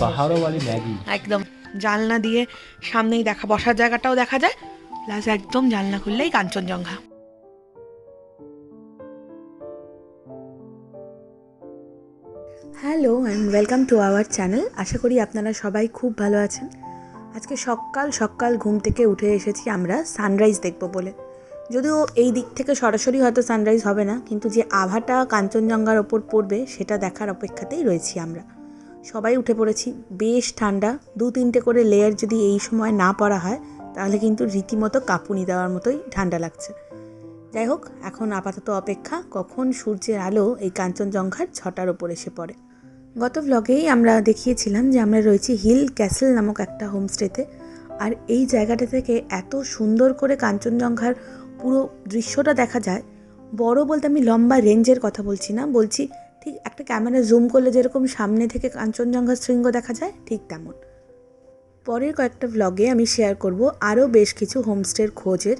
পাহাড়ও বালি ম্যাগি। একদম। জানলা দিয়ে সামনেই দেখা বসার জায়গাটাও দেখা যায়। প্লাস একদম জানলা খুললেই Kanchenjunga. Hello and welcome to our channel আশা করি আপনারা সবাই খুব ভালো আছেন। আজকে সকাল সকাল ঘুম থেকে উঠে এসেছি আমরা সানরাইজ দেখব বলে। যদিও এই দিক থেকে সরাসরি হয়তো সানরাইজ হবে না কিন্তু যে আভাটা কাঞ্চনজঙ্ঘার ওপর পড়বে সেটা দেখার অপেক্ষাতেই রয়েছি আমরা। সবাই উঠে পড়েছি। বেশ ঠান্ডা। দু তিনটে করে লেয়ার যদি এই সময় না পরা হয়, তাহলে কিন্তু রীতিমতো কাঁপুনি দেওয়ার মতোই ঠান্ডা লাগছে। যাই হোক, এখন আপাতত অপেক্ষা, কখন সূর্যের আলো এই কাঞ্চনজঙ্ঘার ছটার ওপর এসে পড়ে। গত ভ্লগেই আমরা দেখিয়েছিলাম যে আমরা রয়েছি হিল ক্যাসেল নামক একটা হোমস্টেতে, আর এই জায়গাটা থেকে এত সুন্দর করে কাঞ্চনজঙ্ঘার পুরো দৃশ্যটা দেখা যায়। বড় বলতে আমি লম্বা রেঞ্জের কথা বলছি না, বলছি ঠিক একটা ক্যামেরা জুম করলে যেরকম সামনে থেকে কাঞ্চনজঙ্ঘার শৃঙ্গ দেখা যায়, ঠিক তেমন। পরের কয়েকটা ভ্লগে আমি শেয়ার করব আরও বেশ কিছু হোমস্টের খোঁজের,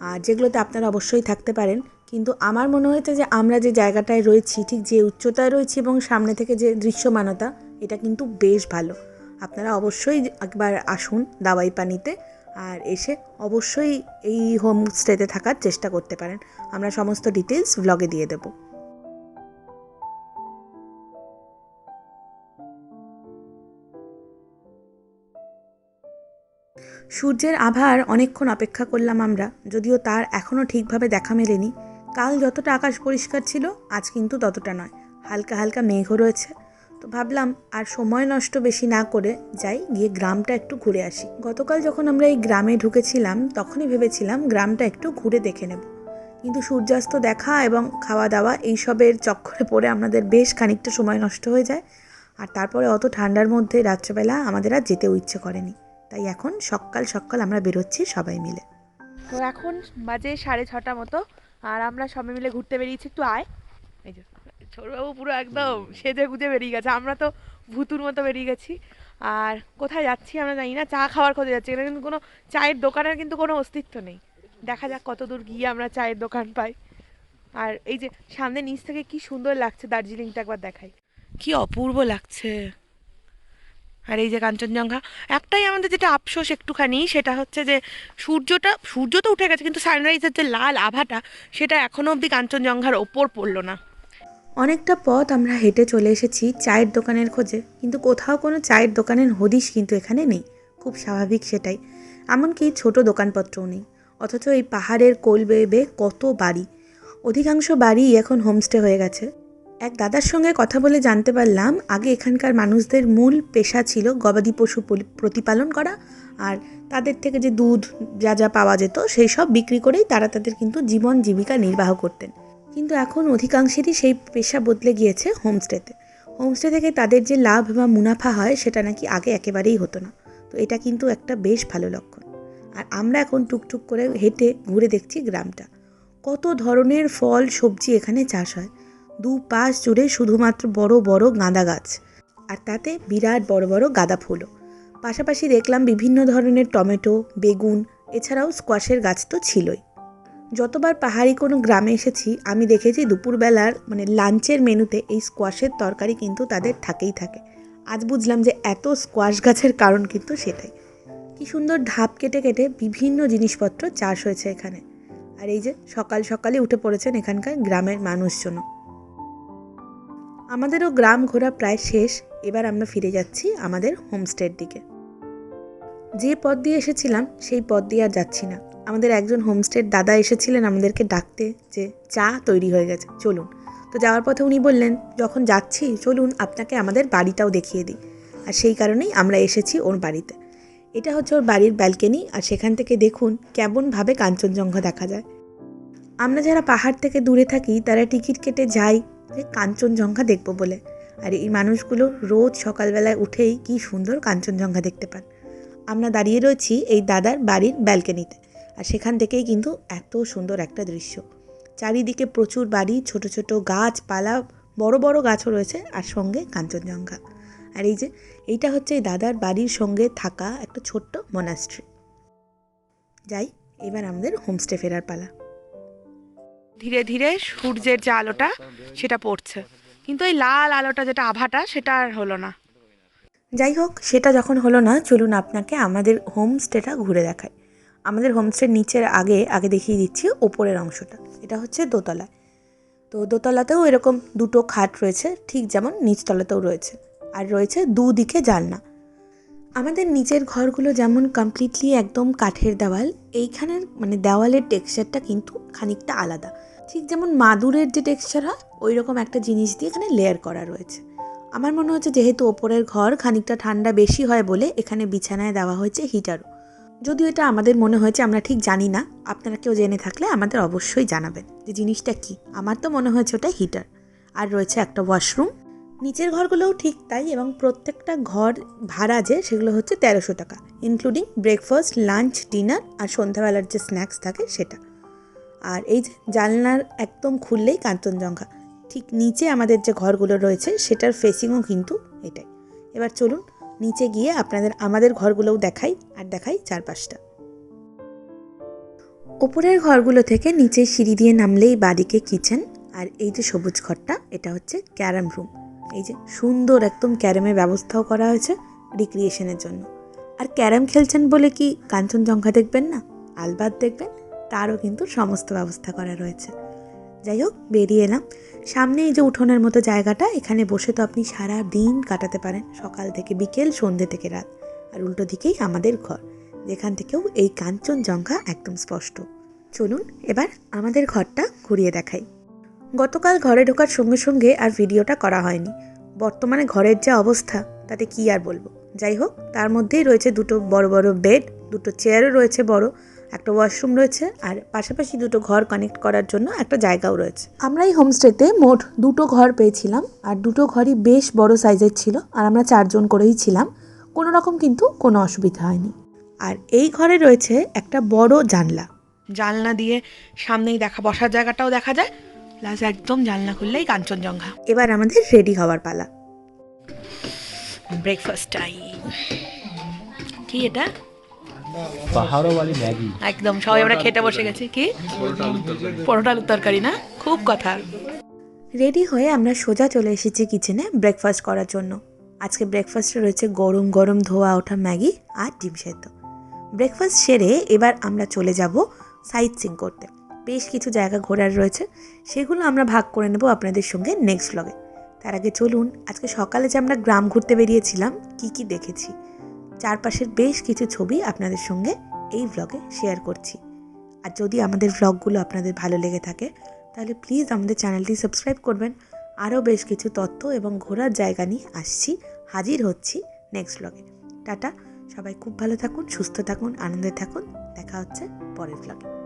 আর যেগুলোতে আপনারা অবশ্যই থাকতে পারেন। কিন্তু আমার মনে হয়েছে যে আমরা যে জায়গাটায় রয়েছি, ঠিক যে উচ্চতায় রয়েছি এবং সামনে থেকে যে দৃশ্যমানতা, এটা কিন্তু বেশ ভালো। আপনারা অবশ্যই একবার আসুন দাওয়াই পানিতে আর এসে অবশ্যই এই হোমস্টেতে থাকার চেষ্টা করতে পারেন। আমরা সমস্ত ডিটেলস ভ্লগে দিয়ে দেবো। সূর্যের আভার অনেকক্ষণ অপেক্ষা করলাম আমরা, যদিও তার এখনও ঠিকভাবে দেখা মেলেনি। কাল যতটা আকাশ পরিষ্কার ছিল, আজ কিন্তু ততটা নয়। হালকা হালকা মেঘও রয়েছে। তো ভাবলাম, আর সময় নষ্ট বেশি না করে যাই, গিয়ে গ্রামটা একটু ঘুরে আসি। গতকাল যখন আমরা এই গ্রামে ঢুকেছিলাম, তখনই ভেবেছিলাম গ্রামটা একটু ঘুরে দেখে নেব। কিন্তু সূর্যাস্ত দেখা এবং খাওয়া দাওয়া এইসবের চক্করে পড়ে আমাদের বেশ খানিকটা সময় নষ্ট হয়ে যায়। আর তারপরে অত ঠান্ডার মধ্যে রাত্রেবেলা আমাদের আর যেতেও ইচ্ছে করেনি। তাই এখন সকাল সকাল আমরা বেরোচ্ছি সবাই মিলে। তো এখন বাজে সাড়ে ছটা মতো আর আমরা সবাই মিলে ঘুরতে বেরিয়েছি। একটু আয়। এই যে ছোটবাবু পুরো একদম সেজে গুজে বেরিয়ে গেছে। আমরা তো ভুতুর মতো বেরিয়ে গেছি। আর কোথায় যাচ্ছি আমরা জানি না। চা খাওয়ার খোঁজে যাচ্ছি। এখানে কিন্তু কোনো চায়ের দোকানের কিন্তু কোনো অস্তিত্ব নেই। দেখা যাক কত দূর গিয়ে আমরা চায়ের দোকান পাই। আর এই যে সামনে নিচ থেকে কি সুন্দর লাগছে দার্জিলিংটা একবার দেখাই। কি অপূর্ব লাগছে। আর এই যে কাঞ্চনজঙ্ঘা, একটাই আমাদের যেটা আফসোস একটুখানি, সেটা হচ্ছে যে সূর্যটা, সূর্য তো উঠে গেছে, কিন্তু সানরাইজের যে লাল আভাটা, সেটা এখনও অবধি কাঞ্চনজঙ্ঘার ওপর পড়ল না। অনেকটা পথ আমরা হেঁটে চলে এসেছি চায়ের দোকানের খোঁজে, কিন্তু কোথাও কোনো চায়ের দোকানের হদিশ কিন্তু এখানে নেই। খুব স্বাভাবিক সেটাই। এমনকি ছোট দোকানপত্রও নেই। অথচ এই পাহাড়ের কোল বেয়ে কত বাড়ি। অধিকাংশ বাড়ি এখন হোমস্টে হয়ে গেছে। এক দাদার সঙ্গে কথা বলে জানতে পারলাম, আগে এখানকার মানুষদের মূল পেশা ছিল গবাদি পশু প্রতিপালন করা, আর তাদের থেকে যে দুধ যা যা পাওয়া যেত, সেই সব বিক্রি করেই তারা তাদের কিন্তু জীবন জীবিকা নির্বাহ করতেন। কিন্তু এখন অধিকাংশেরই সেই পেশা বদলে গিয়েছে হোমস্টেতে। হোমস্টে থেকে তাদের যে লাভ বা মুনাফা হয়, সেটা নাকি আগে একেবারেই হতো না। তো এটা কিন্তু একটা বেশ ভালো লক্ষণ। আর আমরা এখন টুকটুক করে হেঁটে ঘুরে দেখছি গ্রামটা। কত ধরনের ফল, সবজি এখানে চাষ হয়। দু পাশ জুড়ে শুধুমাত্র বড় বড় গাঁদা গাছ। আর তাতে বিরাট বড় বড় গাঁদা ফুলও। পাশাপাশি দেখলাম বিভিন্ন ধরনের টমেটো, বেগুন, এছাড়াও স্কোয়াশের গাছ তো ছিলই। যতবার পাহাড়ি কোনো গ্রামে এসেছি, আমি দেখেছি দুপুরবেলার মানে লাঞ্চের মেনুতে এই স্কোয়াশের তরকারি কিন্তু তাদের থাকেই থাকে। আজ বুঝলাম যে এত স্কোয়াশ গাছের কারণ কিন্তু সেটাই। কি সুন্দর ধাপ কেটে কেটে বিভিন্ন জিনিসপত্র চাষ হয়েছে এখানে। আর এই যে সকাল সকালে উঠে পড়েছেন এখানকার গ্রামের মানুষজনও। আমাদেরও গ্রাম ঘোরা প্রায় শেষ, এবার আমরা ফিরে যাচ্ছি আমাদের হোমস্টের দিকে। যে পথ দিয়ে এসেছিলাম, সেই পথ দিয়ে আর যাচ্ছি না। আমাদের একজন হোমস্টের দাদা এসেছিলেন আমাদেরকে ডাকতে যে, চা তৈরি হয়ে গেছে, চলুন। তো যাওয়ার পথে উনি বললেন, যখন যাচ্ছি, চলুন আপনাকে আমাদের বাড়িটাও দেখিয়ে দিই। আর সেই কারণেই আমরা এসেছি ওর বাড়িতে। এটা হচ্ছে ওর বাড়ির ব্যালকনি, আর সেখান থেকে দেখুন কেমনভাবে কাঞ্চনজঙ্ঘা দেখা যায়। আমরা যারা পাহাড় থেকে দূরে থাকি, তারা টিকিট কেটে যাই কাঞ্চনজঙ্ঘা দেখব বলে। আর এই মানুষগুলো রোজ সকালবেলায় উঠেই কি সুন্দর কাঞ্চনজঙ্ঘা দেখতে পান। আমরা দাঁড়িয়ে রয়েছি এই দাদার বাড়ির ব্যালকনিতে আর সেখান থেকেই কিন্তু এত সুন্দর একটা দৃশ্য। চারিদিকে প্রচুর বাড়ি, ছোট ছোট গাছপালা, বড় বড় গাছও রয়েছে আর সঙ্গে কাঞ্চনজঙ্ঘা। আর এই যে, এইটা হচ্ছে এই দাদার বাড়ির সঙ্গে থাকা একটা ছোট্ট মনাস্ট্রি যাই, এবার আমাদের হোমস্টে ফেরার পালা। ধীরে ধীরে সূর্যের যে আলোটা, সেটা পড়ছে। কিন্তু এই লাল আলোটা যেটা আভাটা, সেটা আর হলো না। যাই হোক, সেটা যখন হলো না, চলুন আপনাকে আমাদের হোমস্টেটা ঘুরে দেখায় আমাদের হোমস্টের নিচের আগে আগে দেখিয়ে দিচ্ছি ওপরের অংশটা। এটা হচ্ছে দোতলায় তো দোতলাতেও এরকম দুটো খাট রয়েছে, ঠিক যেমন নিচতলাতেও রয়েছে। আর রয়েছে দুদিকে জানলা। আমাদের নিচের ঘরগুলো যেমন কমপ্লিটলি একদম কাঠের দেওয়াল, এইখানের মানে দেওয়ালের টেক্সচারটা কিন্তু খানিকটা আলাদা। ঠিক যেমন মাদুরের যে টেক্সচার হয় ওই রকম একটা জিনিস দিয়ে এখানে লেয়ার করা রয়েছে। আমার মনে হচ্ছে যেহেতু ওপরের ঘর খানিকটা ঠান্ডা বেশি হয় বলে এখানে বিছানায় দেওয়া হয়েছে হিটারও যদিও এটা আমাদের মনে হয়েছে, আমরা ঠিক জানি না। আপনারা কেউ জেনে থাকলে আমাদের অবশ্যই জানাবেন যে জিনিসটা কি। আমার তো মনে হয়েছে ওটা হিটার আর রয়েছে একটা ওয়াশরুম নিচের ঘরগুলোও ঠিক তাই এবং প্রত্যেকটা ঘর ভাড়া যে, সেগুলো হচ্ছে তেরোশো টাকা ইনক্লুডিং ব্রেকফাস্ট লাঞ্চ ডিনার আর সন্ধ্যাবেলার যে স্ন্যাক্স থাকে সেটা। আর এই যে জানলার একদম খুললেই কাঞ্চনজঙ্ঘা, ঠিক নিচে আমাদের যে ঘরগুলো রয়েছে সেটার ফেসিংও কিন্তু এটাই। এবার চলুন নিচে গিয়ে আপনাদের আমাদের ঘরগুলোও দেখাই আর দেখাই চারপাশটা। ওপরের ঘরগুলো থেকে নিচে সিঁড়ি দিয়ে নামলেই বাদিকে কিচেন আর এই যে সবুজ ঘরটা, এটা হচ্ছে ক্যারাম রুম এই যে সুন্দর একদম ক্যারামের ব্যবস্থাও করা হয়েছে রিক্রিয়েশনের জন্য। আর ক্যারাম খেলছেন বলে কি কাঞ্চনজঙ্ঘা দেখবেন না? আলবাদ দেখবেন? তারও কিন্তু সমস্ত ব্যবস্থা করা রয়েছে। যাই হোক, বেরিয়ে এলাম। সামনে এই যে উঠোনের মতো জায়গাটা, এখানে বসে তো আপনি সারা দিন কাটাতে পারেন, সকাল থেকে বিকেল, সন্ধে থেকে রাত। আর উল্টো দিকেই আমাদের ঘর, যেখান থেকেও এই কাঞ্চনজঙ্ঘা একদম স্পষ্ট। চলুন, এবার আমাদের ঘরটা ঘুরিয়ে দেখাই। গতকাল ঘরে ঢোকার সঙ্গে সঙ্গে আর ভিডিওটা করা হয়নি। বর্তমানে ঘরের যা অবস্থা, তাতে কি আর বলব? যাই হোক, তার মধ্যেই রয়েছে দুটো বড় বড় বেড, দুটো চেয়ারও রয়েছে বড়, একটা ওয়াশরুম রয়েছে, আর পাশাপাশি দুটো ঘর কানেক্ট করার জন্য একটা জায়গাও রয়েছে। আমরা এই হোমস্টেতে মোট দুটো ঘর পেয়েছিলাম, আর দুটো ঘরই বেশ বড় সাইজের ছিল, আর আমরা চারজন করেই ছিলাম। কোনো রকম কিন্তু কোনো অসুবিধা হয়নি। আর এই ঘরে রয়েছে একটা বড় জানলা। জানলা দিয়ে সামনেই দেখা, বসার জায়গাটাও দেখা যায় প্লাস একদম জানলা খুললেই কাঞ্চনজঙ্ঘা। এবার আমাদের রেডি হওয়ার পালা। ব্রেকফাস্ট টাইম কি এটা? ম্যাগি। একদম সবাই আমরা খেতে বসে গেছি। কি? পরোটা আলুর তরকারি না? খুব কথা। রেডি হয়ে আমরা সোজা চলে এসেছি কিচেনে ব্রেকফাস্ট করার জন্য। আজকে ব্রেকফাস্টে রয়েছে গরম গরম ধোয়া ওঠা ম্যাগি আর ডিম সেদ্ধ। ব্রেকফাস্ট সেরে এবার আমরা চলে যাব সাইট সিং করতে। বেশ কিছু জায়গা ঘোরার রয়েছে, সেগুলো আমরা ভাগ করে নেব আপনাদের সঙ্গে নেক্সট ব্লগে তার আগে চলুন, আজকে সকালে যে আমরা গ্রাম ঘুরতে বেরিয়েছিলাম, কি কি দেখেছি? চারপাশের বেশ কিছু ছবি আপনাদের সঙ্গে এই ব্লগে শেয়ার করছি। আর যদি আমাদের ব্লগগুলো আপনাদের ভালো লেগে থাকে, তাহলে প্লিজ আমাদের চ্যানেলটি সাবস্ক্রাইব করবেন। আরও বেশ কিছু তথ্য এবং ঘোরার জায়গা নিয়ে আসছি, হাজির হচ্ছি নেক্সট ব্লগে টাটা, সবাই খুব ভালো থাকুন, সুস্থ থাকুন, আনন্দে থাকুন। দেখা হচ্ছে পরের ব্লগে